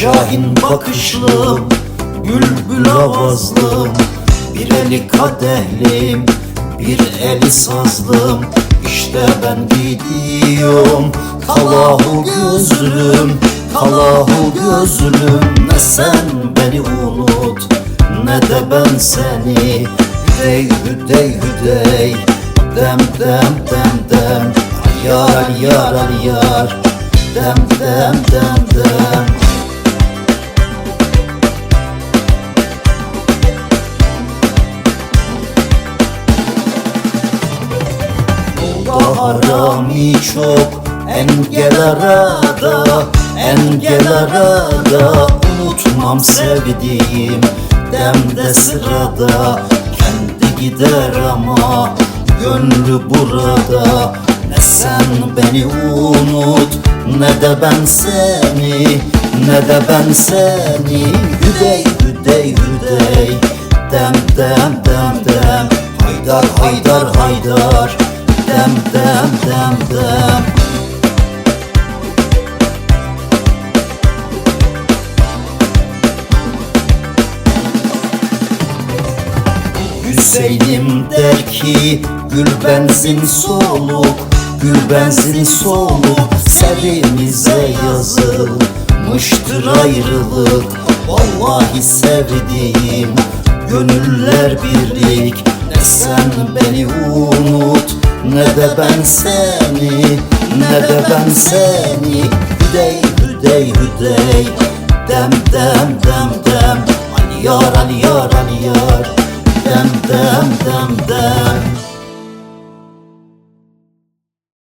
Şahin bakışlım Bülbül avazlım Bir eli kadehlim Bir eli sazlım. İşte ben gidiyorum Kalahu gözlüm Kalahu gözlüm. Ne sen beni unut Ne de ben seni. Hüdey hüdey hüdey Dem dem dem dem. Yar yar yar Dem dem dem dem harami çok Engel arada Engel arada. Unutmam sevdiğim Demde sırada. Kendi gider ama Gönlü burada. Ne sen beni unut Ne de ben seni Ne de ben seni. Hüdey hüdey hüdey Dem dem dem dem. Haydar haydar haydar Dem dem dem dem Hüseyin'im der ki Gül benzin soluk Gül benzin soluk Serimize yazılmıştır ayrılık. Vallahi sevdiğim Gönüller birlik Ne sen beni unut Ne de ben seni Ne de ben seni. Hüdey hüdey hüdey. Dem dem dem dem. Yar Ali yar Dem dem dem dem